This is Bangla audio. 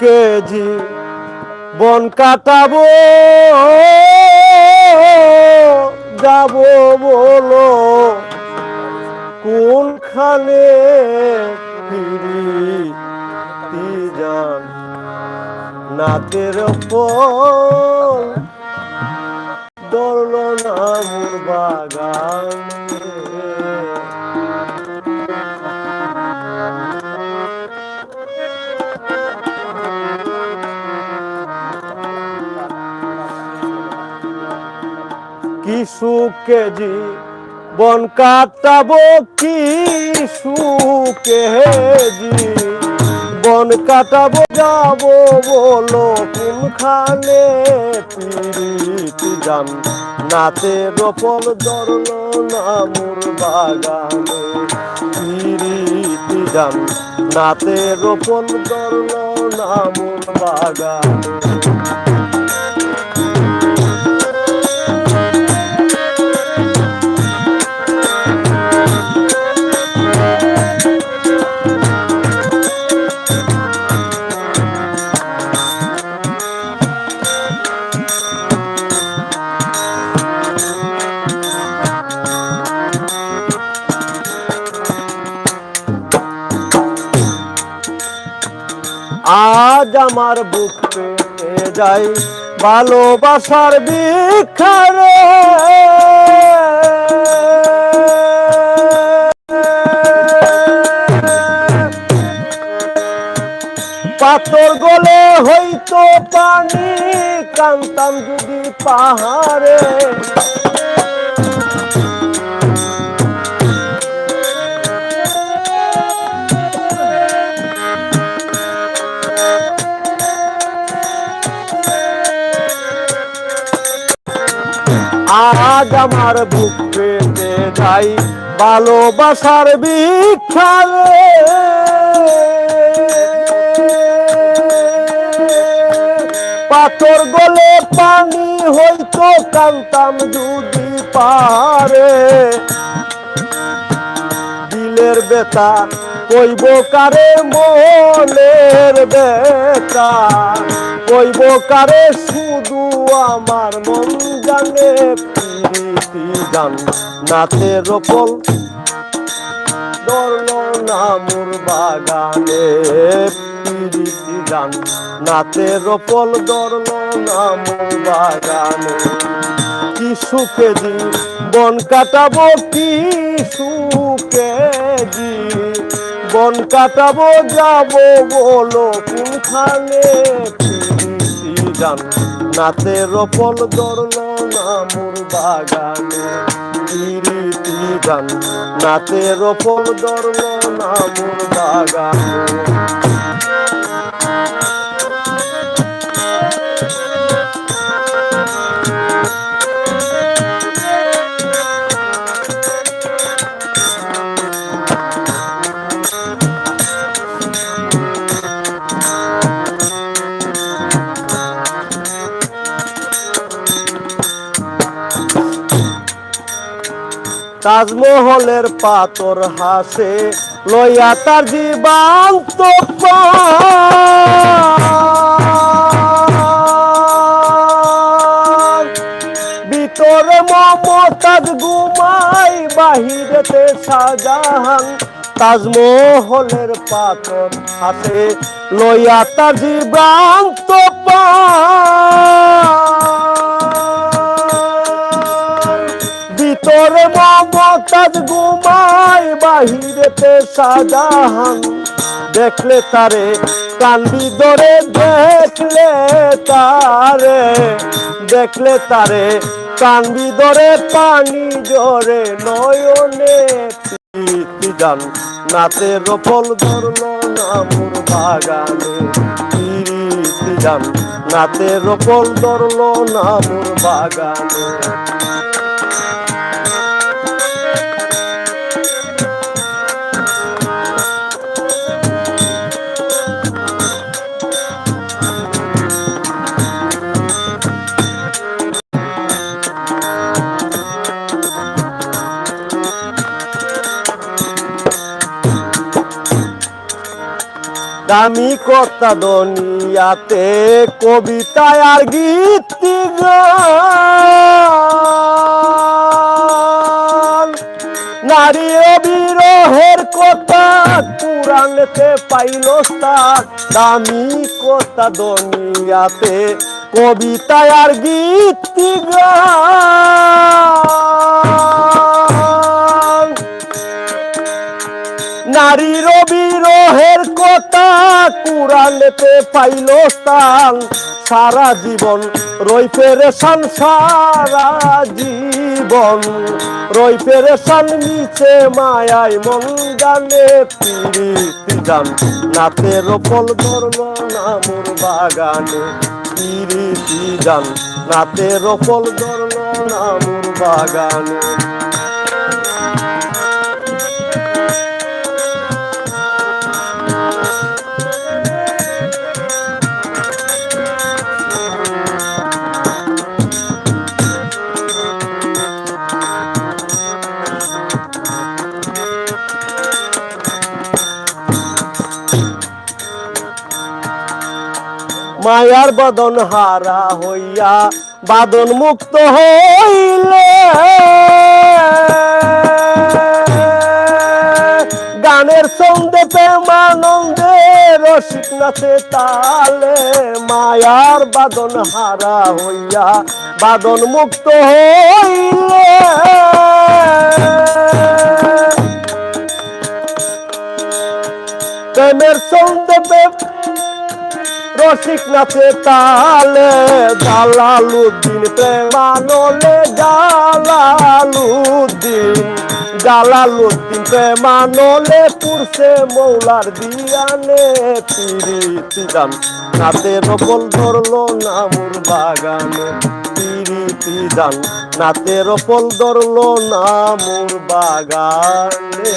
কেজি বন কাটাবো যাব বলো কোনখানে ফিরি যান? নাতের ফল কিছু কেজি বন কাটাবো কিছু কেজি বন কাটাবো, যাব বলো কোনখানে পিরিতি যান নাতে রপল ধরল নামুর বাগানে পিরিতি যান নাতে রপল ধরল নামুর বাগানে। আজ আমার বুক যাই ভালোবাসার বিখারে। পাথর গলে হইতো পানি কান্তাম যদি পাহাড়ে। বুক পেতে যাই ভালোবাসার বিখারে পাথর গলে পানি হইতো কান্তাম যদি পারে। দিলের বেতা কইব কারে মনের বেতা কইব কারে শুধু আমার মন জানে প্রীতি নাতে রপল ধরল নামুর বাগানে প্রীতি জান নাতে রপল ধরল নামুর বাগানে। কি সুখে দি বন কাটাবো, কি সুখে দি বন কাটাবো, যাব বলো কোনখানে ফিরিতি যান নাতে রপল ধরল নামুর বাগানে কিরিতি গান। নাতে ওপর ধরল নামুর বাগানে। তাজমহলের পাথর হাসে, লইয়া তার জীবান্ত ভিতরে মমতাজ ঘুমাই বাহিরেতে শাহজাহান তাজমহলের পাথর হাতে লইয়া তার জীবান্ত প্রাণ। মমতাজ ঘুমাই বাহিরেতে শাহজাহান দেখলে তারে, কান্দি ধরে দেখলে তারে। দেখলে তারে, কান্দি ধরে পানি জরে নয়নে যান নাতে রফল ধরল নামুর বাগানে যান নাতে রফল ধরল নামুর বাগানে। দামি কথা দুনিয়াতে কবিতায় আর গীতি নারী বিরহের কথা পুরাণতে পাইল তার দামি কথা দুনিয়াতে কবিতায় আর গীতি গান। নারীর বিরহের কথা কুরানেতে পাইল স্থান সারা জীবন রই পেরেশান, সারা জীবন রই পেরেশান। নিচে মায়াই মন গানে পিরিতি গান নাতের ফল ধরল নামুর বাগানে পিরিতি গান নাতের ফল ধরল নামুর বাগানে মায়ার বদন হারা হইয়া বাদন মুক্ত হইলে। গানের সঙ্গে প্রেমানন্দে রসিক নাচে তালে। মায়ার বাদন হারা হইয়া বাদন মুক্ত হইলে। প্রেমের সঙ্গে রসিক নাচে তালে জালালুদ্দিন, প্রেমানলে জালালুদ্দিন। জালালুদ্দিন, প্রেমানলে পুরছে মৌলার দিয়ানে পিরিতি গান। নাতে বল ধরলো নামুর বাগানে পিরিতি গান। নাতে ফল ধরলো নামুর বাগানে